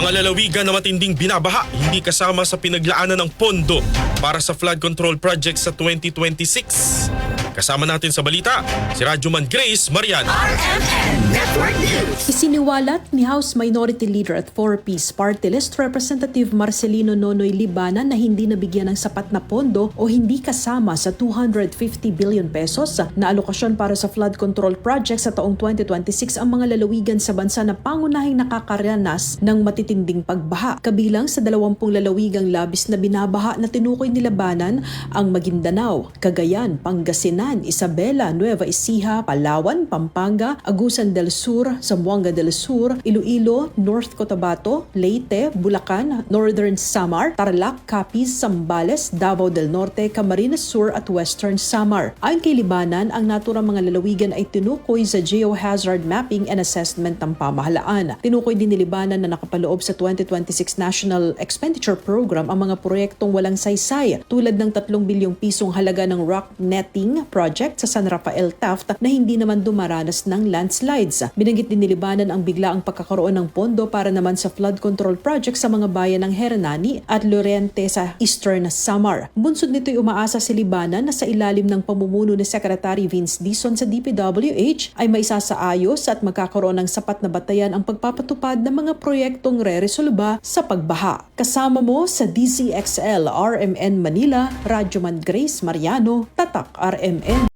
Mga lalawigan na matinding binabaha hindi kasama sa pinaglaanan ng pondo para sa flood control project sa 2026. Kasama natin sa balita si Radyoman Grace Marian. RMN Network News. Isiniwalat ni House Minority Leader at 4-Piece Party List Representative Marcelino Nonoy Libana na hindi nabigyan ng sapat na pondo o hindi kasama sa 250 billion pesos na alokasyon para sa flood control project sa taong 2026 ang mga lalawigan sa bansa na pangunahing nakakaranas ng matitinding pagbaha. Kabilang sa 20 lalawigang labis na binabaha na tinukoy ni Labanan ang Maguindanao, Cagayan, Pangasinan, Isabela, Nueva Ecija, Palawan, Pampanga, Agusan del Sur, Zamboanga del Sur, Iloilo, North Cotabato, Leyte, Bulacan, Northern Samar, Tarlac, Capiz, Zambales, Davao del Norte, Camarines Sur at Western Samar. Ayon kay Libanan, ang naturang mga lalawigan ay tinukoy sa Geohazard Mapping and Assessment ng pamahalaan. Tinukoy din ni Libanan na nakapaloob sa 2026 National Expenditure Program ang mga proyektong walang saysay tulad ng 3 bilyong pisong halaga ng rock netting project sa San Rafael Taft na hindi naman dumaranas ng landslides. Binanggit din ni Libanan ang bigla ang pagkakaroon ng pondo para naman sa flood control project sa mga bayan ng Hernani at Lorente sa Eastern Samar. Bunsod nito'y umaasa si Libanan na sa ilalim ng pamumuno ni Secretary Vince Dizon sa DPWH ay maisasaayos at magkakaroon ng sapat na batayan ang pagpapatupad ng mga proyektong re-resolba sa pagbaha. Kasama mo sa DZXL RMN Manila, Radyoman Grace Mariano, Tatak RMN.